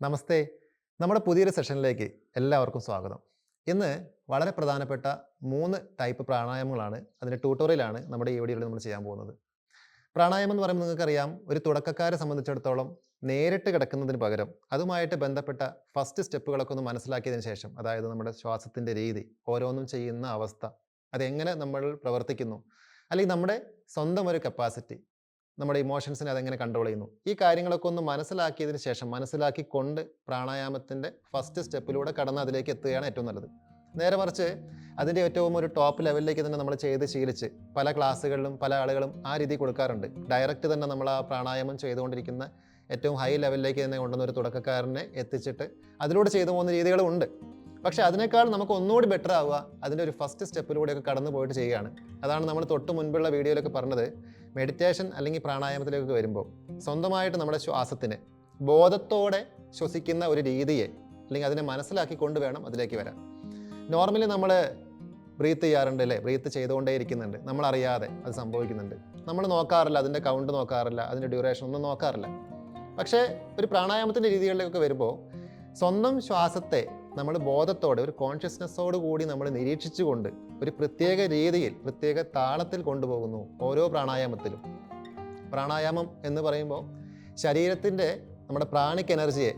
നമസ്തേ. നമ്മുടെ പുതിയൊരു സെഷനിലേക്ക് എല്ലാവർക്കും സ്വാഗതം. ഇന്ന് വളരെ പ്രധാനപ്പെട്ട മൂന്ന് ടൈപ്പ് പ്രാണായാമങ്ങളാണ്. അതിന്റെ ട്യൂട്ടോറിയലാണ് നമ്മുടെ ഈ വീഡിയോയിൽ നമ്മൾ ചെയ്യാൻ പോകുന്നത്. പ്രാണായാമം എന്ന് പറയുമ്പോൾ നിങ്ങൾക്കറിയാം ഒരു തുടക്കക്കാരെ സംബന്ധിച്ചിടത്തോളം നേരിട്ട് കിടക്കുന്നതിന് പകരം അതുമായിട്ട് ബന്ധപ്പെട്ട ഫസ്റ്റ് സ്റ്റെപ്പുകളൊക്കെ ഒന്ന് മനസ്സിലാക്കിയതിന് ശേഷം അതായത് നമ്മുടെ ശ്വാസത്തിന്റെ രീതി ഓരോന്നും ചെയ്യുന്ന അവസ്ഥ അതെങ്ങനെ നമ്മൾ പ്രവർത്തിക്കുന്നു അല്ലെങ്കിൽ നമ്മുടെ സ്വന്തം ഒരു കപ്പാസിറ്റി നമ്മുടെ ഇമോഷൻസിനെ അതെങ്ങനെ കൺട്രോൾ ചെയ്യുന്നു? ഈ കാര്യങ്ങളൊക്കെ ഒന്ന് മനസ്സിലാക്കിയതിന് ശേഷം മനസ്സിലാക്കിക്കൊണ്ട് പ്രാണായാമത്തിന്റെ ഫസ്റ്റ് സ്റ്റെപ്പിലൂടെ കടന്ന് അതിലേക്ക് എത്തുകയാണ് ഏറ്റവും നല്ലത്. നേരെ മറിച്ച് അതിന്റെ ഏറ്റവും ഒരു ടോപ്പ് ലെവലിലേക്ക് തന്നെ നമ്മൾ ചെയ്ത് ശീലിച്ച് പല ക്ലാസ്സുകളിലും പല ആളുകളും ആ രീതി കൊടുക്കാറുണ്ട്. ഡയറക്റ്റ് തന്നെ നമ്മൾ ആ പ്രാണായാമം ചെയ്തുകൊണ്ടിരിക്കുന്ന ഏറ്റവും ഹൈ ലെവലിലേക്ക് തന്നെ കൊണ്ടുവന്ന ഒരു തുടക്കക്കാരനെ എത്തിച്ചിട്ട് അതിലൂടെ ചെയ്തു പോകുന്ന രീതികളും ഉണ്ട്. പക്ഷെ അതിനേക്കാൾ നമുക്ക് ഒന്നുകൂടി ബെറ്റർ ആവുക അതിന്റെ ഒരു ഫസ്റ്റ് സ്റ്റെപ്പിലൂടെയൊക്കെ കടന്നു പോയിട്ട് ചെയ്യുകയാണ്. അതാണ് നമ്മൾ തൊട്ട് മുൻപുള്ള വീഡിയോയിലൊക്കെ പറഞ്ഞത്. മെഡിറ്റേഷൻ അല്ലെങ്കിൽ പ്രാണായാമത്തിലേക്ക് വരുമ്പോൾ സ്വന്തമായിട്ട് നമ്മുടെ ശ്വാസത്തിന് ബോധത്തോടെ ശ്വസിക്കുന്ന ഒരു രീതിയെ അല്ലെങ്കിൽ അതിനെ മനസ്സിലാക്കിക്കൊണ്ട് വേണം അതിലേക്ക് വരാൻ. നോർമലി നമ്മൾ ബ്രീത്ത് ചെയ്യാറുണ്ട് അല്ലേ? ബ്രീത്ത് ചെയ്തുകൊണ്ടേ ഇരിക്കുന്നുണ്ട്. നമ്മളറിയാതെ അത് സംഭവിക്കുന്നുണ്ട്. നമ്മൾ നോക്കാറില്ല അതിന്റെ കൗണ്ട് നോക്കാറില്ല അതിന്റെ ഡ്യൂറേഷൻ ഒന്നും നോക്കാറില്ല. പക്ഷേ ഒരു പ്രാണായാമത്തിന്റെ രീതികളിലൊക്കെ വരുമ്പോൾ സ്വന്തം ശ്വാസത്തെ നമ്മൾ ബോധത്തോടെ ഒരു കോൺഷ്യസ്നെസ്സോട് കൂടി നമ്മൾ നിരീക്ഷിച്ചുകൊണ്ട് ഒരു പ്രത്യേക രീതിയിൽ പ്രത്യേക താളത്തിൽ കൊണ്ടുപോകുന്നു ഓരോ പ്രാണായാമത്തിലും. പ്രാണായാമം എന്ന് പറയുമ്പോൾ ശരീരത്തിന്റെ നമ്മുടെ പ്രാണിക് എനർജിയെ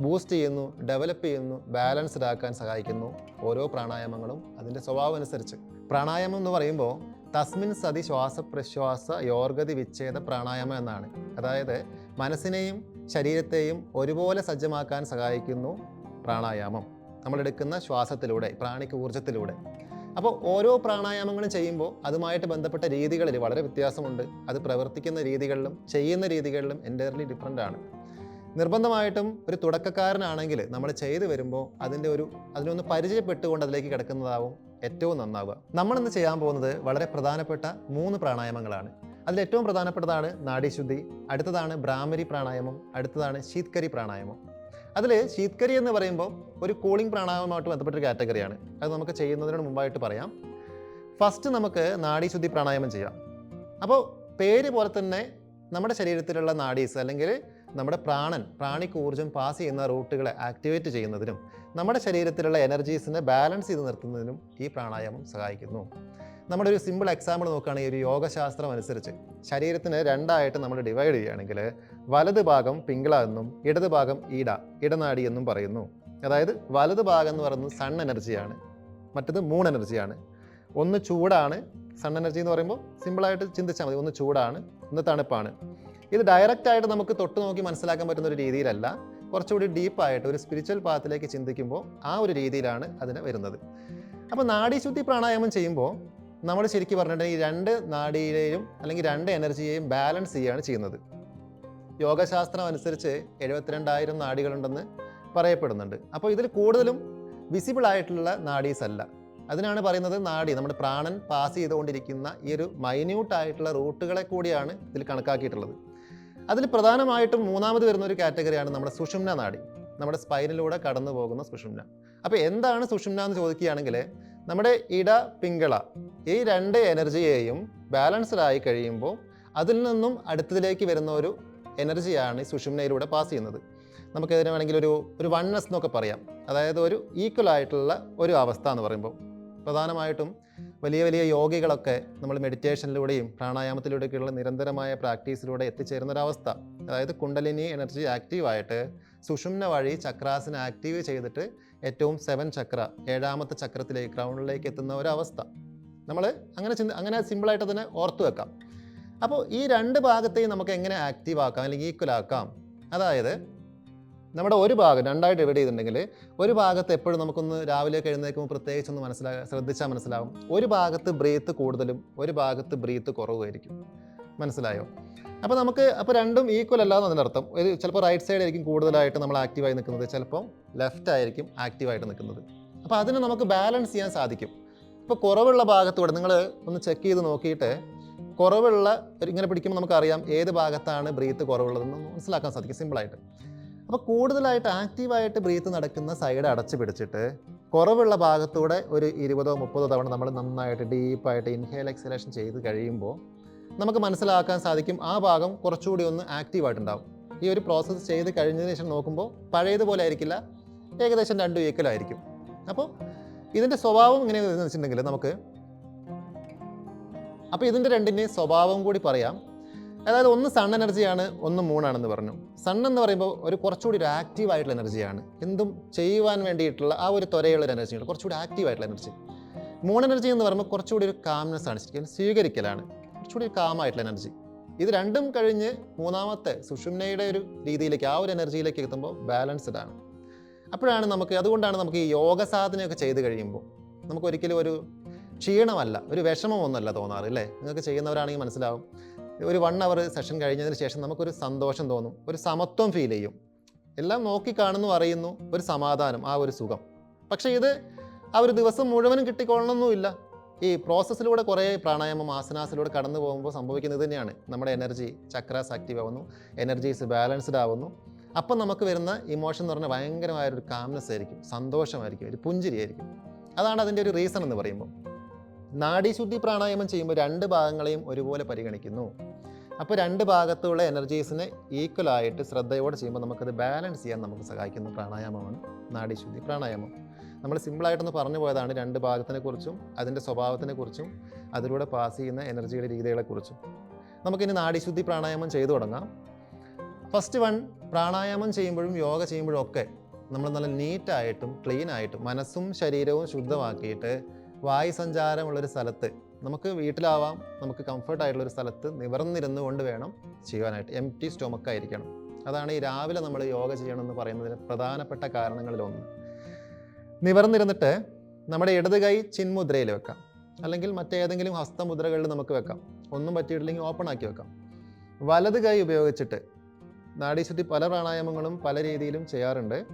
ബൂസ്റ്റ് ചെയ്യുന്നു ഡെവലപ്പ് ചെയ്യുന്നു ബാലൻസ്ഡ് ആക്കാൻ സഹായിക്കുന്നു ഓരോ പ്രാണായാമങ്ങളും അതിന്റെ സ്വഭാവം അനുസരിച്ച്. പ്രാണായാമം എന്ന് പറയുമ്പോൾ തസ്മിൻ സതി ശ്വാസപ്രശ്വാസ യോർഗതി വിച്ഛേദ പ്രാണായാമം എന്നാണ്. അതായത് മനസ്സിനെയും ശരീരത്തെയും ഒരുപോലെ സജ്ജമാക്കാൻ സഹായിക്കുന്നു പ്രാണായാമം. നമ്മളെടുക്കുന്ന ശ്വാസത്തിലൂടെ പ്രാണിക ഊർജത്തിലൂടെ. അപ്പോൾ ഓരോ പ്രാണായാമങ്ങളും ചെയ്യുമ്പോൾ അതുമായിട്ട് ബന്ധപ്പെട്ട രീതികളിൽ വളരെ വ്യത്യാസമുണ്ട്. അത് പ്രവർത്തിക്കുന്ന രീതികളിലും ചെയ്യുന്ന രീതികളിലും എന്റയർലി ഡിഫറെന്റ് ആണ്. നിർബന്ധമായിട്ടും ഒരു തുടക്കക്കാരനാണെങ്കിൽ നമ്മൾ ചെയ്തു വരുമ്പോൾ അതിന്റെ ഒരു അതിനൊന്ന് പരിചയപ്പെട്ടുകൊണ്ട് അതിലേക്ക് കിടക്കുന്നതാവും ഏറ്റവും നന്നാവുക. നമ്മളിന്ന് ചെയ്യാൻ പോകുന്നത് വളരെ പ്രധാനപ്പെട്ട മൂന്ന് പ്രാണായാമങ്ങളാണ്. അതിൽ ഏറ്റവും പ്രധാനപ്പെട്ടതാണ് നാഡീശുദ്ധി അടുത്തതാണ് ബ്രാഹ്മരി പ്രാണായാമം അടുത്തതാണ് ശീത്കരി പ്രാണായാമം. അതിൽ ശീത്കരി എന്ന് പറയുമ്പോൾ ഒരു കൂളിംഗ് പ്രാണായാമമായിട്ട് ബന്ധപ്പെട്ടൊരു കാറ്റഗറിയാണ്. അത് നമുക്ക് ചെയ്യുന്നതിന് മുമ്പായിട്ട് പറയാം. ഫസ്റ്റ് നമുക്ക് നാഡീശുദ്ധി പ്രാണായാമം ചെയ്യാം. അപ്പോൾ പേര് പോലെ തന്നെ നമ്മുടെ ശരീരത്തിലുള്ള നാഡീസ് അല്ലെങ്കിൽ നമ്മുടെ പ്രാണൻ പ്രാണിക്ക് ഊർജം പാസ് ചെയ്യുന്ന റൂട്ടുകളെ ആക്ടിവേറ്റ് ചെയ്യുന്നതിനും നമ്മുടെ ശരീരത്തിലുള്ള എനർജീസിനെ ബാലൻസ് ചെയ്ത് നിർത്തുന്നതിനും ഈ പ്രാണായാമം സഹായിക്കുന്നു. നമ്മുടെ ഒരു സിമ്പിൾ എക്സാമ്പിൾ നോക്കുകയാണെങ്കിൽ ഒരു യോഗശാസ്ത്രം അനുസരിച്ച് ശരീരത്തിന് രണ്ടായിട്ട് നമ്മൾ ഡിവൈഡ് ചെയ്യുകയാണെങ്കിൽ വലത് ഭാഗം പിങ്കള എന്നും ഇടത് ഭാഗം ഈട ഇടനാടി എന്നും പറയുന്നു. അതായത് വലത് ഭാഗം എന്ന് പറയുന്നത് സൺ എനർജിയാണ് മറ്റത് മൂൺ എനർജിയാണ് ഒന്ന് ചൂടാണ് സൺ എനർജി എന്ന് പറയുമ്പോൾ സിമ്പിളായിട്ട് ചിന്തിച്ചാൽ മതി. ഒന്ന് ചൂടാണ് ഒന്ന് തണുപ്പാണ്. ഇത് ഡയറക്റ്റ് ആയിട്ട് നമുക്ക് തൊട്ട് നോക്കി മനസ്സിലാക്കാൻ പറ്റുന്ന ഒരു രീതിയിലല്ല. കുറച്ചുകൂടി ഡീപ്പായിട്ട് ഒരു സ്പിരിച്വൽ പാത്തിലേക്ക് ചിന്തിക്കുമ്പോൾ ആ ഒരു രീതിയിലാണ് അതിന് വരുന്നത്. അപ്പോൾ നാഡീശുദ്ധി പ്രാണായാമം ചെയ്യുമ്പോൾ നമ്മൾ ശരിക്കും പറഞ്ഞിട്ടുണ്ടെങ്കിൽ രണ്ട് നാഡിയെയും അല്ലെങ്കിൽ രണ്ട് എനർജിയെയും ബാലൻസ് ചെയ്യുകയാണ് ചെയ്യുന്നത്. യോഗശാസ്ത്രം അനുസരിച്ച് എഴുപത്തിരണ്ടായിരം നാഡികളുണ്ടെന്ന് പറയപ്പെടുന്നുണ്ട്. അപ്പോൾ ഇതിൽ കൂടുതലും വിസിബിൾ ആയിട്ടുള്ള നാഡീസ് അല്ല. അതിനാണ് പറയുന്നത് നാഡി. നമ്മുടെ പ്രാണൻ പാസ് ചെയ്തുകൊണ്ടിരിക്കുന്ന ഈ ഒരു മൈന്യൂട്ടായിട്ടുള്ള റൂട്ടുകളെ കൂടിയാണ് ഇതിൽ കണക്കാക്കിയിട്ടുള്ളത്. അതിൽ പ്രധാനമായിട്ടും മൂന്നാമത് വരുന്ന ഒരു കാറ്റഗറിയാണ് നമ്മുടെ സുഷുമ്ന നാഡി. നമ്മുടെ സ്പൈനിലൂടെ കടന്നു പോകുന്ന സുഷുമ്ന. അപ്പോൾ എന്താണ് സുഷുമ്ന എന്ന് ചോദിക്കുകയാണെങ്കിൽ നമ്മുടെ ഇട പിങ്കള ഈ രണ്ട് എനർജിയെയും ബാലൻസ്ഡ് ആയി കഴിയുമ്പോൾ അതിൽ നിന്നും അടുത്തതിലേക്ക് വരുന്ന ഒരു എനർജിയാണ് ഈ സുഷുമ്നയിലൂടെ പാസ് ചെയ്യുന്നത്. നമുക്കതിനെ വേണമെങ്കിൽ ഒരു ഒരു വണ്ണസ് എന്നൊക്കെ പറയാം. അതായത് ഒരു ഈക്വൽ ആയിട്ടുള്ള ഒരു അവസ്ഥ എന്ന് പറയുമ്പോൾ. പ്രധാനമായിട്ടും വലിയ വലിയ യോഗികളൊക്കെ നമ്മൾ മെഡിറ്റേഷനിലൂടെയും പ്രാണായാമത്തിലൂടെയൊക്കെയുള്ള നിരന്തരമായ പ്രാക്ടീസിലൂടെ എത്തിച്ചേരുന്ന ഒരു അവസ്ഥ അതായത് കുണ്ടലിനി എനർജി ആക്റ്റീവായിട്ട് സുഷുമ്ന വഴി ചക്രാസിനെ ആക്റ്റീവ് ചെയ്തിട്ട് ഏറ്റവും സെവൻ ചക്ര ഏഴാമത്തെ ചക്രത്തിലേക്ക് ക്രൗണിലേക്ക് എത്തുന്ന ഒരവസ്ഥ. നമ്മൾ അങ്ങനെ ചിന്ത അങ്ങനെ സിമ്പിളായിട്ട് തന്നെ ഓർത്തു വെക്കാം. അപ്പോൾ ഈ രണ്ട് ഭാഗത്തെയും നമുക്ക് എങ്ങനെ ആക്റ്റീവ് ആക്കാം അല്ലെങ്കിൽ ഈക്വലാക്കാം അതായത് നമ്മുടെ ഒരു ഭാഗം രണ്ടായിട്ട് ഡിവൈഡ് ചെയ്തിട്ടുണ്ടെങ്കിൽ ഒരു ഭാഗത്ത് എപ്പോഴും നമുക്കൊന്ന് രാവിലെ എഴുന്നേൽക്കുമ്പോൾ പ്രത്യേകിച്ച് ഒന്ന് മനസ്സിലാ ശ്രദ്ധിച്ചാൽ മനസ്സിലാവും. ഒരു ഭാഗത്ത് ബ്രീത്ത് കൂടുതലും ഒരു ഭാഗത്ത് ബ്രീത്ത് കുറവുമായിരിക്കും. മനസ്സിലായോ? അപ്പോൾ നമുക്ക് അപ്പോൾ രണ്ടും ഈക്വൽ അല്ലാതെ അതിനർത്ഥം ഒരു ചിലപ്പോൾ റൈറ്റ് സൈഡ് ആയിരിക്കും കൂടുതലായിട്ട് നമ്മൾ ആക്റ്റീവായി നിൽക്കുന്നത് ചിലപ്പോൾ ലെഫ്റ്റ് ആയിരിക്കും ആക്റ്റീവായിട്ട് നിൽക്കുന്നത്. അപ്പോൾ അതിനെ നമുക്ക് ബാലൻസ് ചെയ്യാൻ സാധിക്കും. ഇപ്പോൾ കുറവുള്ള ഭാഗത്തൂടെ നിങ്ങൾ ഒന്ന് ചെക്ക് ചെയ്ത് നോക്കിയിട്ട് കുറവുള്ള ഇങ്ങനെ പിടിക്കുമ്പോൾ നമുക്കറിയാം ഏത് ഭാഗത്താണ് ബ്രീത്ത് കുറവുള്ളതെന്ന് മനസ്സിലാക്കാൻ സാധിക്കും സിമ്പിളായിട്ട് അപ്പോൾ കൂടുതലായിട്ട് ആക്റ്റീവായിട്ട് ബ്രീത്ത് നടക്കുന്ന സൈഡ് അടച്ചു പിടിച്ചിട്ട് കുറവുള്ള ഭാഗത്തൂടെ ഒരു ഇരുപതോ മുപ്പതോ തവണ നമ്മൾ നന്നായിട്ട് ഡീപ്പായിട്ട് ഇൻഹേൽ എക്സലേഷൻ ചെയ്ത് കഴിയുമ്പോൾ നമുക്ക് മനസ്സിലാക്കാൻ സാധിക്കും ആ ഭാഗം കുറച്ചുകൂടി ഒന്ന് ആക്റ്റീവായിട്ടുണ്ടാവും ഈ ഒരു പ്രോസസ്സ് ചെയ്ത് കഴിഞ്ഞതിന് ശേഷം നോക്കുമ്പോൾ പഴയതുപോലെ ആയിരിക്കില്ല ഏകദേശം രണ്ട് വീക്കിലായിരിക്കും അപ്പോൾ ഇതിന്റെ സ്വഭാവം എങ്ങനെയാണെന്ന് വെച്ചിട്ടുണ്ടെങ്കിൽ നമുക്ക് അപ്പോൾ ഇതിന്റെ രണ്ടിന്റെയും സ്വഭാവം കൂടി പറയാം. അതായത് ഒന്ന് സൺ എനർജിയാണ് ഒന്ന് മൂണാണെന്ന് പറഞ്ഞു. സൺ എന്ന് പറയുമ്പോൾ ഒരു കുറച്ചുകൂടി ഒരു ആക്റ്റീവ് ആയിട്ടുള്ള എനർജിയാണ് എന്തും ചെയ്യുവാൻ വേണ്ടിയിട്ടുള്ള ആ ഒരു ത്വരയുള്ള എനർജിയാണ് കുറച്ചുകൂടി ആക്റ്റീവ് ആയിട്ടുള്ള എനർജി മൂൺ എനർജി എന്ന് പറയുമ്പോൾ കുറച്ചുകൂടി ഒരു കാംനെസ് ആണ് ശരിക്കും. സ്വീകരിക്കലാണ്. കുറച്ചുകൂടി ഒരു കാമായിട്ടുള്ള എനർജി ഇത് രണ്ടും കഴിഞ്ഞ് മൂന്നാമത്തെ സുഷുമ്നയുടെ ഒരു രീതിയിലേക്ക് ആ ഒരു എനർജിയിലേക്ക് എത്തുമ്പോൾ ബാലൻസ്ഡ് ആണ്. അപ്പോഴാണ് നമുക്ക് അതുകൊണ്ടാണ് നമുക്ക് ഈ യോഗ സാധനയൊക്കെ ചെയ്ത് കഴിയുമ്പോൾ നമുക്ക് ഒരിക്കലും ഒരു ക്ഷീണമല്ല ഒരു വിഷമമൊന്നുമല്ല തോന്നാറ് അല്ലേ? നിങ്ങൾക്ക് ചെയ്യുന്നവരാണെങ്കിൽ മനസ്സിലാവും. ഒരു വൺ അവർ സെഷൻ കഴിഞ്ഞതിന് ശേഷം നമുക്കൊരു സന്തോഷം തോന്നും. ഒരു സമത്വം ഫീൽ ചെയ്യും. എല്ലാം നോക്കി കാണുന്നു അറിയുന്നു. ഒരു സമാധാനം ആ ഒരു സുഖം. പക്ഷേ ഇത് ആ ഒരു ദിവസം മുഴുവനും കിട്ടിക്കൊള്ളണമെന്നുമില്ല ഈ പ്രോസസ്സിലൂടെ കുറേ പ്രാണായാമം ആസനാസിലൂടെ കടന്നു പോകുമ്പോൾ സംഭവിക്കുന്നത് തന്നെയാണ്. നമ്മുടെ എനർജി ചക്രാസ് ആക്റ്റീവ് ആവുന്നു. എനർജീസ് ബാലൻസ്ഡ് ആവുന്നു. അപ്പം നമുക്ക് വരുന്ന ഇമോഷൻ എന്ന് പറഞ്ഞാൽ ഭയങ്കരമായൊരു കാംനെസ് ആയിരിക്കും. സന്തോഷമായിരിക്കും. ഒരു പുഞ്ചിരിയായിരിക്കും. അതാണ് അതിന്റെ ഒരു റീസൺ എന്ന് പറയുമ്പോൾ. നാഡീശുദ്ധി പ്രാണായാമം ചെയ്യുമ്പോൾ രണ്ട് ഭാഗങ്ങളെയും ഒരുപോലെ പരിഗണിക്കുന്നു. അപ്പോൾ രണ്ട് ഭാഗത്തുള്ള എനർജീസിനെ ഈക്വലായിട്ട് ശ്രദ്ധയോടെ ചെയ്യുമ്പോൾ നമുക്കത് ബാലൻസ് ചെയ്യാൻ നമുക്ക് സഹായിക്കുന്ന പ്രാണായാമമാണ് നാഡീശുദ്ധി പ്രാണായാമം. നമ്മൾ സിമ്പിളായിട്ടൊന്ന് പറഞ്ഞു പോയതാണ് രണ്ട് ഭാഗത്തിനെക്കുറിച്ചും അതിന്റെ സ്വഭാവത്തിനെക്കുറിച്ചും അതിലൂടെ പാസ് ചെയ്യുന്ന എനർജിയുടെ രീതികളെക്കുറിച്ചും. നമുക്കിനി നാഡീശുദ്ധി പ്രാണായാമം ചെയ്തു തുടങ്ങാം. ഫസ്റ്റ് വൺ പ്രാണായാമം ചെയ്യുമ്പോഴും യോഗ ചെയ്യുമ്പോഴും ഒക്കെ നമ്മൾ നല്ല നീറ്റായിട്ടും ക്ലീൻ ആയിട്ടും മനസ്സും ശരീരവും ശുദ്ധമാക്കിയിട്ട് വായു സഞ്ചാരമുള്ളൊരു സ്ഥലത്ത് നമുക്ക് വീട്ടിലാവാം നമുക്ക് കംഫർട്ട് ആയിട്ടുള്ള ഒരു സ്ഥലത്ത് നിവർന്നിരുന്നു കൊണ്ട് വേണം ചെയ്യുവാനായിട്ട്. എം ടി സ്റ്റൊമക്ക് ആയിരിക്കണം. അതാണ് ഈ രാവിലെ നമ്മൾ യോഗ ചെയ്യണമെന്ന് പറയുന്നതിന് പ്രധാനപ്പെട്ട കാരണങ്ങളിലൊന്ന്. നിവർന്നിരുന്നിട്ട് നമ്മുടെ ഇടത് കൈ ചിന്മുദ്രയിൽ വെക്കാം. അല്ലെങ്കിൽ മറ്റേതെങ്കിലും ഹസ്തമുദ്രകളിൽ നമുക്ക് വെക്കാം. ഒന്നും പറ്റിയിട്ടില്ലെങ്കിൽ ഓപ്പൺ ആക്കി വെക്കാം. വലത് കൈ ഉപയോഗിച്ചിട്ട് നാഡീശുദ്ധി പല പ്രാണായാമങ്ങളും പല രീതിയിലും ചെയ്യാറുണ്ട്.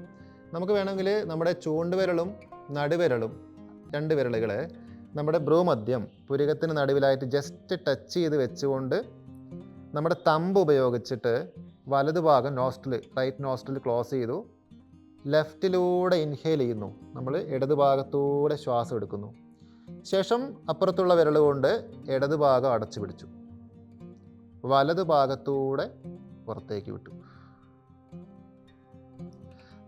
നമുക്ക് വേണമെങ്കിൽ നമ്മുടെ ചൂണ്ടുവിരലും നടുവിരലും രണ്ട് വിരലുകളെ നമ്മുടെ ഭ്രൂമധ്യം പുരികത്തിന് നടുവിലായിട്ട് ജസ്റ്റ് ടച്ച് ചെയ്ത് വെച്ചുകൊണ്ട് നമ്മുടെ തമ്പ് ഉപയോഗിച്ചിട്ട് വലതുഭാഗം നോസ്റ്റിൽ റൈറ്റ് നോസ്റ്റിൽ ക്ലോസ് ചെയ്തു. ലെഫ്റ്റിലൂടെ ഇൻഹെയിൽ ചെയ്യുന്നു. നമ്മൾ ഇടത് ഭാഗത്തൂടെ ശ്വാസം എടുക്കുന്നു. ശേഷം അപ്പുറത്തുള്ള വിരൽ കൊണ്ട് ഇടത് ഭാഗം അടച്ചു പിടിച്ചു. വലത് ഭാഗത്തൂടെ പുറത്തേക്ക് വിട്ടു.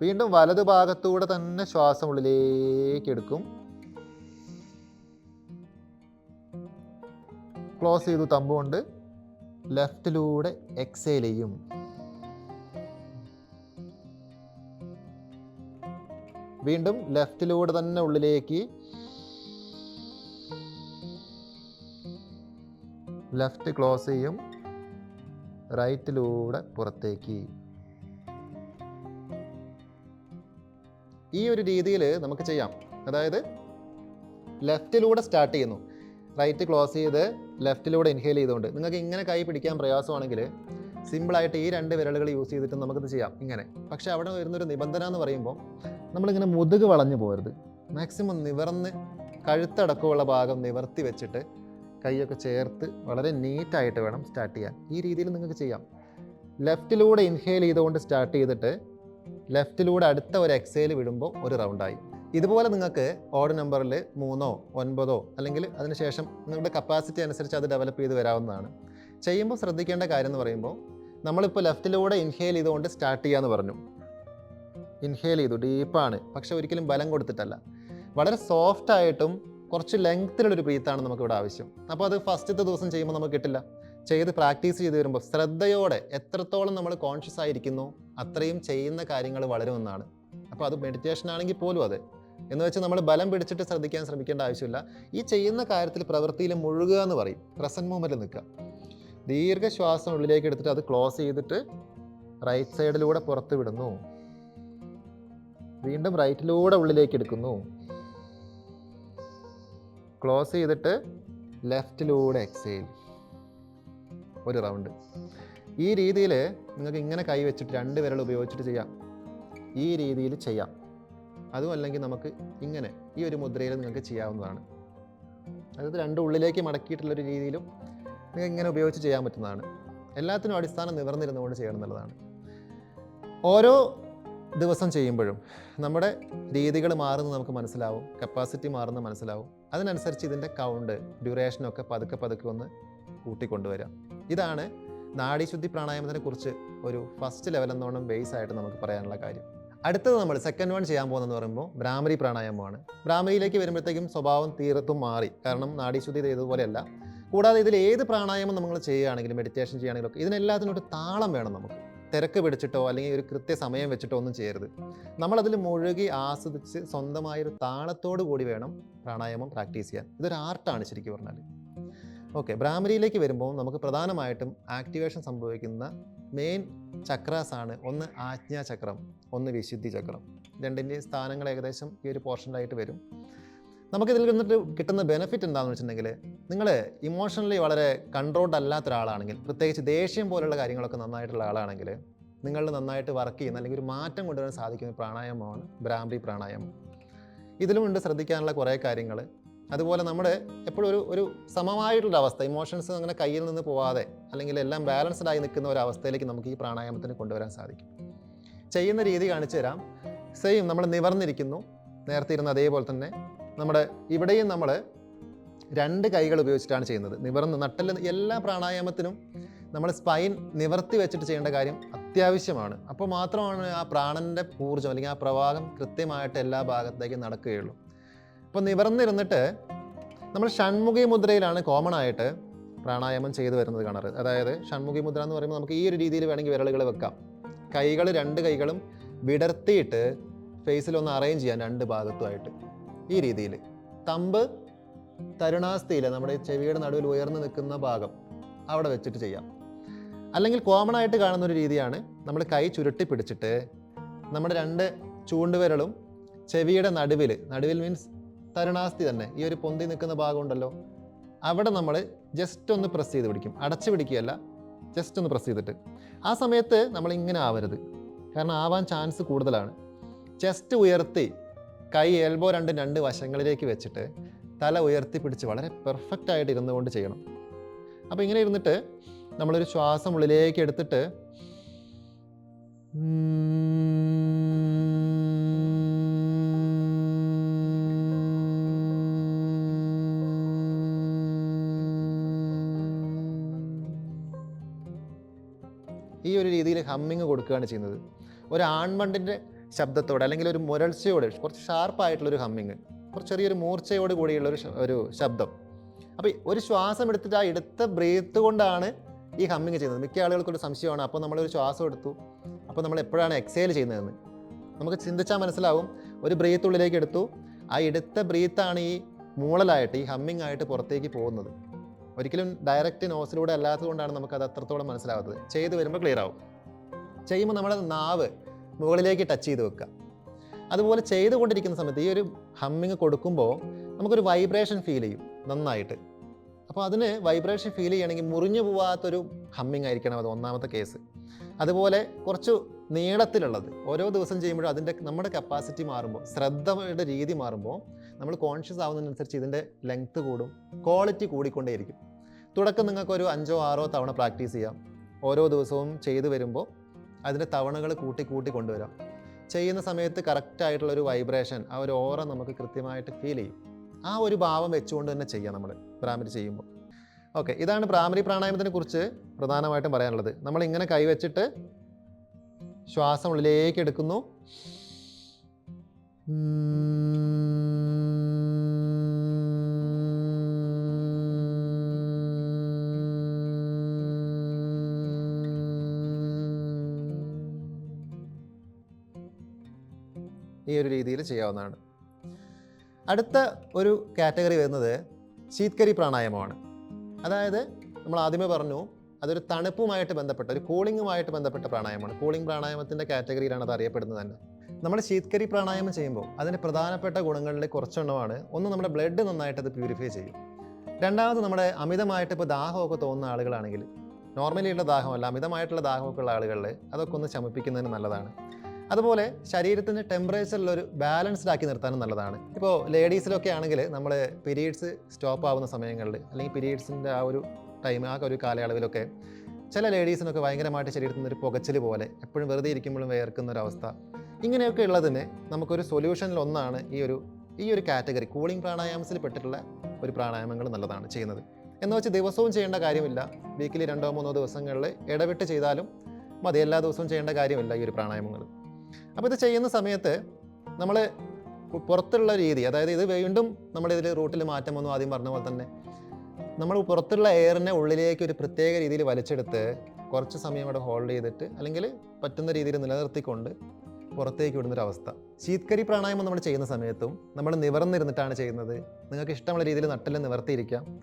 വീണ്ടും വലത് ഭാഗത്തൂടെ തന്നെ ശ്വാസം ഉള്ളിലേക്ക് എടുക്കും. ക്ലോസ് ചെയ്തു തമ്പ് കൊണ്ട് ലെഫ്റ്റിലൂടെ എക്സേൽ ചെയ്യും. വീണ്ടും ലെഫ്റ്റിലൂടെ തന്നെ ഉള്ളിലേക്ക്. ലെഫ്റ്റ് ക്ലോസ് ചെയ്യും. റൈറ്റിലൂടെ പുറത്തേക്ക്. ഈ ഒരു രീതിയിൽ നമുക്ക് ചെയ്യാം. അതായത് ലെഫ്റ്റിലൂടെ സ്റ്റാർട്ട് ചെയ്യുന്നു. റൈറ്റ് ക്ലോസ് ചെയ്ത് ലെഫ്റ്റിലൂടെ ഇൻഹേൽ ചെയ്തുകൊണ്ട് നിങ്ങൾക്ക് ഇങ്ങനെ കൈ പിടിക്കാൻ പ്രയാസമാണെങ്കിൽ സിമ്പിളായിട്ട് ഈ രണ്ട് വിരലുകൾ യൂസ് ചെയ്തിട്ട് നമുക്കിത് ചെയ്യാം. ഇങ്ങനെ. പക്ഷേ അവിടെ വരുന്നൊരു നിബന്ധന എന്ന് പറയുമ്പോൾ നമ്മളിങ്ങനെ മുതുക് വളഞ്ഞു പോകരുത്. മാക്സിമം നിവർന്ന് കഴുത്തടക്കമുള്ള ഭാഗം നിവർത്തി വെച്ചിട്ട് കൈയൊക്കെ ചേർത്ത് വളരെ നീറ്റായിട്ട് വേണം സ്റ്റാർട്ട് ചെയ്യാൻ. ഈ രീതിയിൽ നിങ്ങൾക്ക് ചെയ്യാം. ലെഫ്റ്റിലൂടെ ഇൻഹേൽ ചെയ്തുകൊണ്ട് സ്റ്റാർട്ട് ചെയ്തിട്ട് ലെഫ്റ്റിലൂടെ അടുത്ത ഒരു എക്സേൽ വിടുമ്പോൾ ഒരു റൗണ്ടായി ഇതുപോലെ നിങ്ങൾക്ക് ഓഡ് നമ്പറിൽ മൂന്നോ ഒൻപതോ അല്ലെങ്കിൽ അതിനുശേഷം നിങ്ങളുടെ കപ്പാസിറ്റി അനുസരിച്ച് അത് ഡെവലപ്പ് ചെയ്ത് വരാവുന്നതാണ്. ചെയ്യുമ്പോൾ ശ്രദ്ധിക്കേണ്ട കാര്യം എന്ന് പറയുമ്പോൾ നമ്മളിപ്പോൾ ലെഫ്റ്റിലൂടെ ഇൻഹേൽ ചെയ്തുകൊണ്ട് സ്റ്റാർട്ട് ചെയ്യാന്ന് പറഞ്ഞു. ഇൻഹേൽ ചെയ്തു ഡീപ്പാണ് പക്ഷെ ഒരിക്കലും ബലം കൊടുത്തിട്ടല്ല. വളരെ സോഫ്റ്റ് ആയിട്ടും കുറച്ച് ലെങ്ത്തിലുള്ളൊരു ബ്രീത്താണ് നമുക്കിവിടെ ആവശ്യം. അപ്പോൾ അത് ഫസ്റ്റത്തെ ദിവസം ചെയ്യുമ്പോൾ നമുക്ക് കിട്ടില്ല. ചെയ്ത് പ്രാക്ടീസ് ചെയ്ത് വരുമ്പോൾ ശ്രദ്ധയോടെ എത്രത്തോളം നമ്മൾ കോൺഷ്യസ് ആയിരിക്കുന്നു അത്രയും ചെയ്യുന്ന കാര്യങ്ങൾ വളരുമെന്നാണ് അപ്പോൾ അത് മെഡിറ്റേഷൻ ആണെങ്കിൽ പോലും അതെ. എന്ന് വെച്ച് നമ്മൾ ബലം പിടിച്ചിട്ട് ശ്രദ്ധിക്കാൻ ശ്രമിക്കേണ്ട ആവശ്യമില്ല. ഈ ചെയ്യുന്ന കാര്യത്തിൽ പ്രവൃത്തിയിൽ മുഴുകുക എന്ന് പറയും. പ്രസന്റ് മൂമെന്റിൽ നിൽക്കുക. ദീർഘശ്വാസം ഉള്ളിലേക്ക് എടുത്തിട്ട് അത് ക്ലോസ് ചെയ്തിട്ട് റൈറ്റ് സൈഡിലൂടെ പുറത്ത് വിടുന്നു. വീണ്ടും റൈറ്റിലൂടെ ഉള്ളിലേക്ക് എടുക്കുന്നു. ക്ലോസ് ചെയ്തിട്ട് ലെഫ്റ്റിലൂടെ എക്സെയിൽ ഒരു റൗണ്ട് ഈ രീതിയിൽ നിങ്ങൾക്ക് ഇങ്ങനെ കൈ വെച്ചിട്ട് രണ്ട് വിരൽ ഉപയോഗിച്ചിട്ട് ചെയ്യാം. ഈ രീതിയിൽ ചെയ്യാം. അതും അല്ലെങ്കിൽ നമുക്ക് ഇങ്ങനെ ഈ ഒരു മുദ്രയിൽ നിങ്ങൾക്ക് ചെയ്യാവുന്നതാണ്. അതായത് രണ്ട് ഉള്ളിലേക്ക് മടക്കിയിട്ടുള്ളൊരു രീതിയിലും നിങ്ങൾക്ക് ഇങ്ങനെ ഉപയോഗിച്ച് ചെയ്യാൻ പറ്റുന്നതാണ്. എല്ലാത്തിനും അടിസ്ഥാനം നിവർന്നിരുന്നുകൊണ്ട് ചെയ്യണം എന്നുള്ളതാണ്. ഓരോ ദിവസം ചെയ്യുമ്പോഴും നമ്മുടെ രീതികൾ മാറുന്നത് നമുക്ക് മനസ്സിലാവും കപ്പാസിറ്റി മാറുന്നത് മനസ്സിലാവും. അതിനനുസരിച്ച് ഇതിന്റെ കൗണ്ട് ഡ്യൂറേഷനൊക്കെ പതുക്കെ പതുക്കെ ഒന്ന് കൂട്ടിക്കൊണ്ടുവരാം ഇതാണ് നാഡീശുദ്ധി പ്രാണായാമത്തിനെ കുറിച്ച് ഒരു ഫസ്റ്റ് ലെവൽ എന്നോണം ബേസ് ആയിട്ട് നമുക്ക് പറയാനുള്ള കാര്യം. അടുത്തത് നമ്മൾ സെക്കൻഡ് വൺ ചെയ്യാൻ പോകുന്നതെന്ന് പറയുമ്പോൾ ഭ്രാമരി പ്രാണായാമമാണ്. ഭ്രാമരിയിലേക്ക് വരുമ്പോഴത്തേക്കും സ്വഭാവം തീരത്തും മാറി. കാരണം നാഡീശുദ്ധി ചെയ്തതുപോലെയല്ല. കൂടാതെ ഇതിൽ ഏത് പ്രാണായാമം നമ്മൾ ചെയ്യുകയാണെങ്കിലും മെഡിറ്റേഷൻ ചെയ്യുകയാണെങ്കിലും ഒക്കെ ഇതിനെല്ലാത്തിനും ഒരു താളം വേണം നമുക്ക്. തിരക്ക് പിടിച്ചിട്ടോ അല്ലെങ്കിൽ ഒരു കൃത്യ സമയം വെച്ചിട്ടോ ഒന്നും ചെയ്യരുത്. നമ്മളതിൽ മുഴുകി ആസ്വദിച്ച് സ്വന്തമായൊരു താളത്തോടു കൂടി വേണം പ്രാണായാമം പ്രാക്ടീസ് ചെയ്യാൻ. ഇതൊരു ആർട്ടാണ് ശരിക്കും പറഞ്ഞാൽ ഓക്കെ ബ്രാമരിയിലേക്ക് വരുമ്പോൾ നമുക്ക് പ്രധാനമായിട്ടും ആക്ടിവേഷൻ സംഭവിക്കുന്ന മെയിൻ ചക്രാസ് ആണ് ഒന്ന് ആജ്ഞാ ചക്രം ഒന്ന് വിശുദ്ധി ചക്രം. രണ്ടിന്റെയും സ്ഥാനങ്ങൾ ഏകദേശം ഈ ഒരു പോർഷനിലായിട്ട് വരും. നമുക്കിതിൽ നിന്നിട്ട് കിട്ടുന്ന ബെനിഫിറ്റ് എന്താണെന്ന് വെച്ചിട്ടുണ്ടെങ്കിൽ നിങ്ങൾ ഇമോഷണലി വളരെ കൺട്രോൾഡ് അല്ലാത്ത ഒരാളാണെങ്കിൽ പ്രത്യേകിച്ച് ദേഷ്യം പോലുള്ള കാര്യങ്ങളൊക്കെ നന്നായിട്ടുള്ള ആളാണെങ്കിൽ നിങ്ങൾ നന്നായിട്ട് വർക്ക് ചെയ്യുന്ന അല്ലെങ്കിൽ ഒരു മാറ്റം കൊണ്ടുവരാൻ സാധിക്കുന്ന പ്രാണായാമമാണ് ബ്രാഹ്മി പ്രാണായാമം. ഇതിലുമുണ്ട് ശ്രദ്ധിക്കാനുള്ള കുറേ കാര്യങ്ങൾ അതുപോലെ നമ്മുടെ എപ്പോഴും ഒരു ഒരു സമമായിട്ടുള്ള അവസ്ഥ. ഇമോഷൻസ് അങ്ങനെ കയ്യിൽ നിന്ന് പോവാതെ അല്ലെങ്കിൽ എല്ലാം ബാലൻസ്ഡ് ആയി നിൽക്കുന്ന ഒരു അവസ്ഥയിലേക്ക് നമുക്ക് ഈ പ്രാണായാമത്തിന് കൊണ്ടുവരാൻ സാധിക്കും. ചെയ്യുന്ന രീതി കാണിച്ചു തരാം. സെയിം നമ്മൾ നിവർന്നിരിക്കുന്നു. നേരത്തെ ഇരുന്ന അതേപോലെ തന്നെ നമ്മുടെ ഇവിടെയും നമ്മൾ രണ്ട് കൈകൾ ഉപയോഗിച്ചിട്ടാണ് ചെയ്യുന്നത്. നിവർന്ന് നട്ടൽ എല്ലാ പ്രാണായാമത്തിനും നമ്മൾ സ്പൈൻ നിവർത്തി വെച്ചിട്ട് ചെയ്യേണ്ട കാര്യം അത്യാവശ്യമാണ്. അപ്പോൾ മാത്രമാണ് ആ പ്രാണന്റെ ഊർജം അല്ലെങ്കിൽ ആ പ്രവാഹം കൃത്യമായിട്ട് എല്ലാ ഭാഗത്തേക്കും നടക്കുകയുള്ളൂ. അപ്പോൾ നിവർന്നിരുന്നിട്ട് നമ്മൾ ഷൺമുഖി മുദ്രയിലാണ് കോമൺ ആയിട്ട് പ്രാണായാമം ചെയ്തു വരുന്നത് കാണാറ്. അതായത് ഷൺമുഖി മുദ്ര എന്ന് പറയുമ്പോൾ നമുക്ക് ഈ ഒരു രീതിയിൽ വേണമെങ്കിൽ വിരലുകൾ വെക്കാം. കൈകൾ രണ്ട് കൈകളും വിടർത്തിയിട്ട് ഫേസിൽ ഒന്ന് അറേഞ്ച് ചെയ്യാൻ രണ്ട് ഭാഗത്തുമായിട്ട്. ഈ രീതിയിൽ. തമ്പ് തരുണാസ്ഥയിൽ നമ്മുടെ ചെവിയുടെ നടുവിൽ ഉയർന്നു നിൽക്കുന്ന ഭാഗം അവിടെ വെച്ചിട്ട് ചെയ്യാം. അല്ലെങ്കിൽ കോമൺ ആയിട്ട് കാണുന്ന ഒരു രീതിയാണ് നമ്മൾ കൈ ചുരുട്ടി പിടിച്ചിട്ട് നമ്മുടെ രണ്ട് ചൂണ്ടുവിരലും ചെവിയുടെ നടുവിൽ നടുവിൽ മീൻസ് തരുണാസ്ഥി തന്നെ. ഈ ഒരു പൊന്തി നിൽക്കുന്ന ഭാഗം ഉണ്ടല്ലോ. അവിടെ നമ്മൾ ജസ്റ്റ് ഒന്ന് പ്രസ് ചെയ്ത് പിടിക്കും. അടച്ചു പിടിക്കുകയല്ല ജസ്റ്റ് ഒന്ന് പ്രസ് ചെയ്തിട്ട്. ആ സമയത്ത് നമ്മൾ ഇങ്ങനെ ആവരുത്. കാരണം ആവാൻ ചാൻസ് കൂടുതലാണ്. ചെസ്റ്റ് ഉയർത്തി കൈ എൽബോ രണ്ട് രണ്ട് വശങ്ങളിലേക്ക് വെച്ചിട്ട് തല ഉയർത്തി പിടിച്ച് വളരെ പെർഫെക്റ്റ് ആയിട്ട് ഇരുന്നുകൊണ്ട് ചെയ്യണം. അപ്പോൾ ഇങ്ങനെ ഇരുന്നിട്ട് നമ്മളൊരു ശ്വാസം ഉള്ളിലേക്ക് എടുത്തിട്ട് ഒരു രീതിയിൽ ഹമ്മിങ് കൊടുക്കുകയാണ് ചെയ്യുന്നത്. ഒരു ആൺമണ്ടിന്റെ ശബ്ദത്തോടെ അല്ലെങ്കിൽ ഒരു മുരൾച്ചയോടെ കുറച്ച് ഷാർപ്പായിട്ടുള്ളൊരു ഹമ്മിങ് കുറച്ച് ചെറിയൊരു മൂർച്ചയോട് കൂടിയുള്ള ഒരു ഒരു ശബ്ദം. അപ്പോൾ ഒരു ശ്വാസം എടുത്തിട്ട് ആ എടുത്ത ബ്രീത്ത് കൊണ്ടാണ് ഈ ഹമ്മിങ് ചെയ്യുന്നത്. മിക്ക ആളുകൾക്കൊരു സംശയമാണ് അപ്പോൾ നമ്മളൊരു ശ്വാസം എടുത്തു? അപ്പോൾ നമ്മൾ എപ്പോഴാണ് എക്സൈൽ ചെയ്യുന്നതെന്ന്? നമുക്ക് ചിന്തിച്ചാൽ മനസ്സിലാവും ഒരു ബ്രീത്ത് ഉള്ളിലേക്ക് എടുത്തു. ആ എടുത്ത ബ്രീത്താണ് ഈ മൂളലായിട്ട് ഈ ഹമ്മിങ് ആയിട്ട് പുറത്തേക്ക് പോകുന്നത്. ഒരിക്കലും ഡയറക്റ്റ് നോസിലൂടെ അല്ലാത്തത് കൊണ്ടാണ് നമുക്ക് അത് അത്രത്തോളം മനസ്സിലാവാത്തത്. ചെയ്ത് വരുമ്പോൾ ക്ലിയർ ആവും. ചെയ്യുമ്പോൾ നമ്മുടെ നാവ് മുകളിലേക്ക് ടച്ച് ചെയ്ത് വെക്കുക. അതുപോലെ ചെയ്തുകൊണ്ടിരിക്കുന്ന സമയത്ത് ഈ ഒരു ഹമ്മിങ് കൊടുക്കുമ്പോൾ നമുക്കൊരു വൈബ്രേഷൻ ഫീൽ ചെയ്യും നന്നായിട്ട്. അപ്പോൾ അതിന് വൈബ്രേഷൻ ഫീൽ ചെയ്യണമെങ്കിൽ മുറിഞ്ഞു പോവാത്തൊരു ഹമ്മിങ് ആയിരിക്കണം അത് ഒന്നാമത്തെ കേസ് അതുപോലെ കുറച്ച് നീളത്തിലുള്ളത്. ഓരോ ദിവസം ചെയ്യുമ്പോഴും അതിന്റെ നമ്മുടെ കപ്പാസിറ്റി മാറുമ്പോൾ ശ്രദ്ധയുടെ രീതി മാറുമ്പോൾ നമ്മൾ കോൺഷ്യസ് ആവുന്നതിനനുസരിച്ച് ഇതിന്റെ ലെങ്ത്ത് കൂടും ക്വാളിറ്റി കൂടിക്കൊണ്ടേയിരിക്കും. തുടക്കം നിങ്ങൾക്ക് ഒരു അഞ്ചോ ആറോ തവണ പ്രാക്ടീസ് ചെയ്യാം. ഓരോ ദിവസവും ചെയ്തു വരുമ്പോൾ അതിന്റെ തവണകൾ കൂട്ടി കൂട്ടി കൊണ്ടുവരാം. ചെയ്യുന്ന സമയത്ത് കറക്റ്റായിട്ടുള്ളൊരു വൈബ്രേഷൻ ആ ഒരു ഓറ നമുക്ക് കൃത്യമായിട്ട് ഫീൽ ചെയ്യും. ആ ഒരു ഭാവം വെച്ചുകൊണ്ട് തന്നെ ചെയ്യാം നമ്മൾ പ്രാമരി ചെയ്യുമ്പോൾ. ഓക്കെ ഇതാണ് പ്രാമരി പ്രാണായാമത്തിനെ കുറിച്ച് പ്രധാനമായിട്ടും പറയാനുള്ളത്. നമ്മൾ ഇങ്ങനെ കൈവച്ചിട്ട് ശ്വാസം ഉള്ളിലേക്ക് എടുക്കുന്നു. ഈ ഒരു രീതിയിൽ ചെയ്യാവുന്നതാണ്. അടുത്ത ഒരു കാറ്റഗറി വരുന്നത് ശീത്കരി പ്രാണായാമമാണ്. അതായത് നമ്മൾ ആദ്യമേ പറഞ്ഞു അതൊരു തണുപ്പുമായിട്ട് ബന്ധപ്പെട്ട ഒരു കൂളിങ്ങുമായിട്ട് ബന്ധപ്പെട്ട പ്രാണായാമമാണ്. കൂളിംഗ് പ്രാണായാമത്തിന്റെ കാറ്റഗറിയിലാണ് അത് അറിയപ്പെടുന്നത് തന്നെ. നമ്മൾ ശീത്കരി പ്രാണായാമം ചെയ്യുമ്പോൾ അതിന്റെ പ്രധാനപ്പെട്ട ഗുണങ്ങളിൽ കുറച്ചെണ്ണമാണ്. ഒന്ന് നമ്മുടെ ബ്ലഡ് നന്നായിട്ട് അത് പ്യൂരിഫൈ ചെയ്യും. രണ്ടാമത് നമ്മുടെ അമിതമായിട്ട് ഇപ്പോൾ ദാഹമൊക്കെ തോന്നുന്ന ആളുകളാണെങ്കിൽ നോർമലി ഉള്ള ദാഹമല്ല അമിതമായിട്ടുള്ള ദാഹമൊക്കെ ഉള്ള ആളുകളിൽ അതൊക്കെ ഒന്ന് ശമിപ്പിക്കുന്നതിന് നല്ലതാണ്. അതുപോലെ ശരീരത്തിന് ടെമ്പറേച്ചറിലൊരു ബാലൻസ്ഡ് ആക്കി നിർത്താനും നല്ലതാണ്. ഇപ്പോൾ ലേഡീസിലൊക്കെ ആണെങ്കിൽ നമ്മൾ പീരീഡ്സ് സ്റ്റോപ്പ് ആവുന്ന സമയങ്ങളിൽ അല്ലെങ്കിൽ പീരീഡ്സിന്റെ ആ ഒരു ടൈം ആ ഒരു കാലയളവിലൊക്കെ ചില ലേഡീസിനൊക്കെ ഭയങ്കരമായിട്ട് ശരീരത്തിൽ നിന്നൊരു ഒരു പുകച്ചിൽ പോലെ എപ്പോഴും വെറുതെ ഇരിക്കുമ്പോഴും വേർക്കുന്ന ഒരു അവസ്ഥ. ഇങ്ങനെയൊക്കെ ഉള്ളതിന് നമുക്കൊരു സൊല്യൂഷനിൽ ഒന്നാണ് ഈ ഒരു ഈ ഒരു കാറ്റഗറി കൂളിംഗ് പ്രാണായാമത്തിൽ പെട്ടിട്ടുള്ള ഒരു പ്രാണായാമങ്ങൾ നല്ലതാണ് ചെയ്യുന്നത്. എന്ന് വെച്ച് ദിവസവും ചെയ്യേണ്ട കാര്യമില്ല. വീക്കിലി രണ്ടോ മൂന്നോ ദിവസങ്ങളിൽ ഇടവിട്ട് ചെയ്താലും മതി. എല്ലാ ദിവസവും ചെയ്യേണ്ട കാര്യമില്ല ഈ ഒരു പ്രാണായാമങ്ങൾ. അപ്പോൾ ഇത് ചെയ്യുന്ന സമയത്ത് നമ്മൾ പുറത്തുള്ള രീതി അതായത് ഇത് വീണ്ടും നമ്മൾ ഇതിൽ റൂട്ടിൽ മാറ്റം വന്നു ആദ്യം പറഞ്ഞ പോലെ തന്നെ. നമ്മൾ പുറത്തുള്ള എയറിനെ ഉള്ളിലേക്ക് ഒരു പ്രത്യേക രീതിയിൽ വലിച്ചെടുത്ത് കുറച്ച് സമയം അവിടെ ഹോൾഡ് ചെയ്തിട്ട് അല്ലെങ്കിൽ പറ്റുന്ന രീതിയിൽ നിലനിർത്തിക്കൊണ്ട് പുറത്തേക്ക് വിടുന്നൊരു അവസ്ഥ. ശീത്കരി പ്രാണായാമം നമ്മൾ ചെയ്യുന്ന സമയത്തും നമ്മൾ നിവർന്നിരുന്നിട്ടാണ് ചെയ്യുന്നത്. നിങ്ങൾക്ക് ഇഷ്ടമുള്ള രീതിയിൽ നട്ടിൽ നിവർത്തിയിരിക്കാം.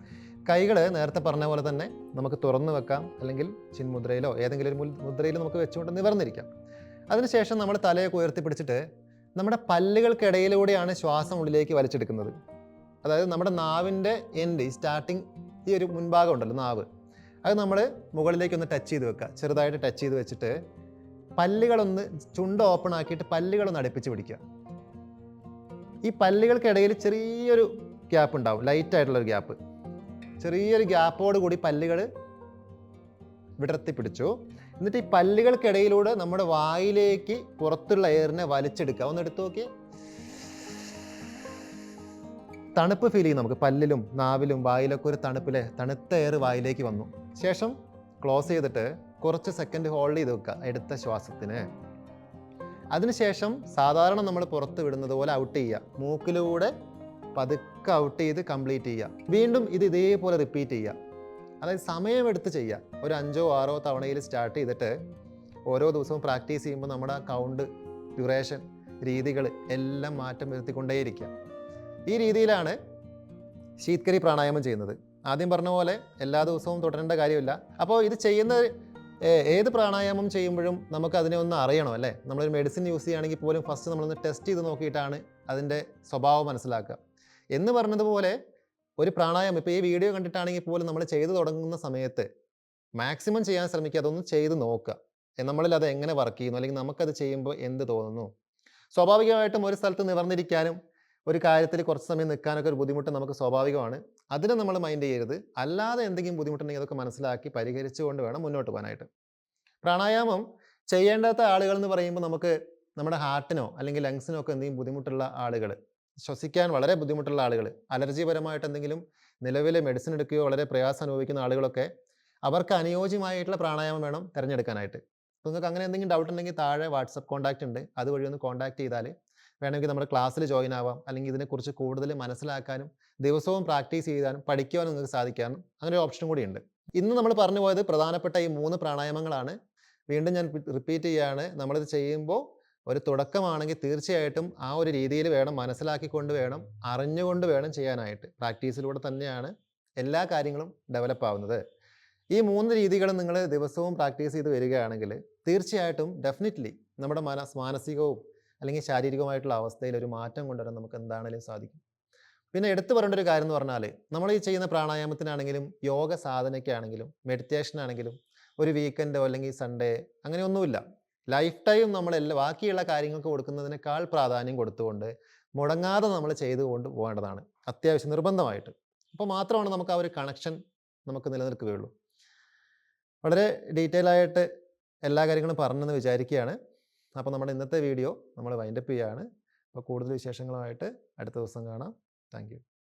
കൈകൾ നേരത്തെ പറഞ്ഞ പോലെ തന്നെ നമുക്ക് തുറന്നു വെക്കാം അല്ലെങ്കിൽ ചിൻമുദ്രയിലോ ഏതെങ്കിലും ഒരു മുദ്രയിൽ നമുക്ക് വെച്ചുകൊണ്ട് നിവർന്നിരിക്കാം. അതിനുശേഷം നമ്മൾ തലയൊക്കെ ഉയർത്തി പിടിച്ചിട്ട് നമ്മുടെ പല്ലുകൾക്കിടയിലൂടെയാണ് ശ്വാസം ഉള്ളിലേക്ക് വലിച്ചെടുക്കുന്നത്. അതായത് നമ്മുടെ നാവിന്റെ എൻഡ് ഈ സ്റ്റാർട്ടിങ് ഈ ഒരു മുൻഭാഗം ഉണ്ടല്ലോ നാവ്. അത് നമ്മൾ മുകളിലേക്കൊന്ന് ടച്ച് ചെയ്ത് വെക്കുക. ചെറുതായിട്ട് ടച്ച് ചെയ്ത് വെച്ചിട്ട് പല്ലുകളൊന്ന് ചുണ്ട് ഓപ്പൺ ആക്കിയിട്ട് പല്ലുകളൊന്ന് അടുപ്പിച്ച് പിടിക്കുക. ഈ പല്ലുകൾക്കിടയിൽ ചെറിയൊരു ഗ്യാപ്പ് ഉണ്ടാവും. ലൈറ്റ് ആയിട്ടുള്ളൊരു ഗ്യാപ്പ് ചെറിയൊരു ഗ്യാപ്പോട് കൂടി പല്ലുകൾ വിടർത്തി പിടിച്ചു എന്നിട്ട് ഈ പല്ലുകൾക്കിടയിലൂടെ നമ്മുടെ വായിലേക്ക് പുറത്തുള്ള എയറിനെ വലിച്ചെടുക്കുക. ഒന്ന് എടുത്തു നോക്കിയേ. തണുപ്പ് ഫീൽ ചെയ്യും നമുക്ക്. പല്ലിലും നാവിലും വായിലൊക്കെ ഒരു തണുപ്പിലെ തണുത്ത എയർ വായിലേക്ക് വന്നു. ശേഷം ക്ലോസ് ചെയ്തിട്ട് കുറച്ച് സെക്കൻഡ് ഹോൾഡ് ചെയ്ത് വെക്കുക എടുത്ത ശ്വാസത്തിന്. അതിനുശേഷം സാധാരണ നമ്മൾ പുറത്ത് വിടുന്നത് പോലെ ഔട്ട് ചെയ്യുക. മൂക്കിലൂടെ പതുക്കെ ഔട്ട് ചെയ്ത് കംപ്ലീറ്റ് ചെയ്യുക. വീണ്ടും ഇത് ഇതേപോലെ റിപ്പീറ്റ് ചെയ്യുക. അതായത് സമയമെടുത്ത് ചെയ്യുക ഒരു അഞ്ചോ ആറോ തവണയിൽ സ്റ്റാർട്ട് ചെയ്തിട്ട് ഓരോ ദിവസവും പ്രാക്ടീസ് ചെയ്യുമ്പോൾ നമ്മുടെ കൗണ്ട് ഡ്യൂറേഷൻ രീതികൾ എല്ലാം മാറ്റം വരുത്തിക്കൊണ്ടേയിരിക്കുക ഈ രീതിയിലാണ് ശീത്കരി പ്രാണായാമം ചെയ്യുന്നത്. ആദ്യം പറഞ്ഞ പോലെ എല്ലാ ദിവസവും തുടരേണ്ട കാര്യമില്ല. അപ്പോൾ ഇത് ചെയ്യുന്ന ഏത് പ്രാണായാമം ചെയ്യുമ്പോഴും നമുക്ക് അതിനെ ഒന്ന് അറിയണം അല്ലേ? നമ്മളൊരു മെഡിസിൻ യൂസ് ചെയ്യുകയാണെങ്കിൽ പോലും ഫസ്റ്റ് നമ്മളൊന്ന് ടെസ്റ്റ് ചെയ്ത് നോക്കിയിട്ടാണ് അതിന്റെ സ്വഭാവം മനസ്സിലാക്കുക. എന്ന് പറഞ്ഞതുപോലെ ഒരു പ്രാണായാമം. ഇപ്പോൾ ഈ വീഡിയോ കണ്ടിട്ടാണെങ്കിൽ പോലും നമ്മൾ ചെയ്തു തുടങ്ങുന്ന സമയത്ത് മാക്സിമം ചെയ്യാൻ ശ്രമിക്കുക. അതൊന്ന് ചെയ്ത് നോക്കുക. നമ്മളിൽ അത് എങ്ങനെ വർക്ക് ചെയ്യുന്നു? അല്ലെങ്കിൽ നമുക്കത് ചെയ്യുമ്പോൾ എന്ത് തോന്നുന്നു? സ്വാഭാവികമായിട്ടും ഒരു സ്ഥലത്ത് നിവർന്നിരിക്കാനും ഒരു കാര്യത്തിൽ കുറച്ച് സമയം നിൽക്കാനൊക്കെ ഒരു ബുദ്ധിമുട്ട് നമുക്ക് സ്വാഭാവികമാണ്. അതിനെ നമ്മൾ മൈൻഡ് ചെയ്യരുത്. അല്ലാതെ എന്തെങ്കിലും ബുദ്ധിമുട്ടുണ്ടെങ്കിൽ അതൊക്കെ മനസ്സിലാക്കി പരിഹരിച്ചുകൊണ്ട് വേണം മുന്നോട്ട് പോകാനായിട്ട്. പ്രാണായാമം ചെയ്യേണ്ടാത്ത ആളുകൾ എന്ന് പറയുമ്പോൾ നമുക്ക് നമ്മുടെ ഹാർട്ടിനോ അല്ലെങ്കിൽ ലങ്സിനോ ഒക്കെ എന്തെങ്കിലും ബുദ്ധിമുട്ടുള്ള ആളുകൾ ശ്വസിക്കാൻ വളരെ ബുദ്ധിമുട്ടുള്ള ആളുകൾ അലർജിപരമായിട്ട് എന്തെങ്കിലും നിലവിലെ മെഡിസിൻ എടുക്കുകയോ വളരെ പ്രയാസം അനുഭവിക്കുന്ന ആളുകളൊക്കെ അവർക്ക് അനുയോജ്യമായിട്ടുള്ള പ്രാണായാമം വേണം തിരഞ്ഞെടുക്കാനായിട്ട്. അപ്പോൾ നിങ്ങൾക്ക് അങ്ങനെ എന്തെങ്കിലും ഡൗട്ട് ഉണ്ടെങ്കിൽ താഴെ വാട്സപ്പ് കോൺടാക്റ്റ് ഉണ്ട്. അതുവഴി ഒന്ന് കോൺടാക്ട് ചെയ്താൽ വേണമെങ്കിൽ നമ്മുടെ ക്ലാസ്സിൽ ജോയിൻ ആവാം. അല്ലെങ്കിൽ ഇതിനെക്കുറിച്ച് കൂടുതൽ മനസ്സിലാക്കാനും ദിവസവും പ്രാക്ടീസ് ചെയ്യാനും പഠിക്കുവാനും നിങ്ങൾക്ക് സാധിക്കാനും അങ്ങനെ ഒരു ഓപ്ഷനും കൂടിയുണ്ട് ഇന്ന് നമ്മൾ പറഞ്ഞു പോയത് പ്രധാനപ്പെട്ട ഈ മൂന്ന് പ്രാണായാമങ്ങളാണ്. വീണ്ടും ഞാൻ റിപ്പീറ്റ് ചെയ്യുകയാണ് നമ്മളിത് ചെയ്യുമ്പോൾ ഒരു തുടക്കമാണെങ്കിൽ തീർച്ചയായിട്ടും ആ ഒരു രീതിയിൽ വേണം മനസ്സിലാക്കിക്കൊണ്ട് വേണം അറിഞ്ഞുകൊണ്ട് വേണം ചെയ്യാനായിട്ട്. പ്രാക്ടീസിലൂടെ തന്നെയാണ് എല്ലാ കാര്യങ്ങളും ഡെവലപ്പ് ആവുന്നത്. ഈ മൂന്ന് രീതികളും നിങ്ങൾ ദിവസവും പ്രാക്ടീസ് ചെയ്ത് വരികയാണെങ്കിൽ തീർച്ചയായിട്ടും ഡെഫിനറ്റ്ലി നമ്മുടെ മനസ് മാനസികവും അല്ലെങ്കിൽ ശാരീരികവുമായിട്ടുള്ള അവസ്ഥയിൽ ഒരു മാറ്റം കൊണ്ടുവരാൻ നമുക്ക് എന്താണെങ്കിലും സാധിക്കും. പിന്നെ എടുത്തു പറയേണ്ട ഒരു കാര്യം എന്ന് പറഞ്ഞാൽ നമ്മൾ ഈ ചെയ്യുന്ന പ്രാണായാമത്തിനാണെങ്കിലും യോഗ സാധനയ്ക്കാണെങ്കിലും മെഡിറ്റേഷനാണെങ്കിലും ഒരു വീക്കെൻഡോ അല്ലെങ്കിൽ സൺഡേ അങ്ങനെയൊന്നുമില്ല ലൈഫ് ടൈം നമ്മൾ എല്ലാ ബാക്കിയുള്ള കാര്യങ്ങൾക്ക് കൊടുക്കുന്നതിനേക്കാൾ പ്രാധാന്യം കൊടുത്തുകൊണ്ട് മുടങ്ങാതെ നമ്മൾ ചെയ്തുകൊണ്ട് പോകേണ്ടതാണ്. അത്യാവശ്യം നിർബന്ധമായിട്ട്. അപ്പോൾ മാത്രമാണ് നമുക്ക് ആ ഒരു കണക്ഷൻ നമുക്ക് നിലനിൽക്കുകയുള്ളൂ. വളരെ ഡീറ്റെയിൽ ആയിട്ട് എല്ലാ കാര്യങ്ങളും പറഞ്ഞെന്ന് വിചാരിക്കുകയാണ്. അപ്പോൾ നമ്മുടെ ഇന്നത്തെ വീഡിയോ നമ്മൾ വൈൻഡപ്പ് ചെയ്യുകയാണ് അപ്പോൾ കൂടുതൽ വിശേഷങ്ങളുമായിട്ട് അടുത്ത ദിവസം കാണാം. താങ്ക്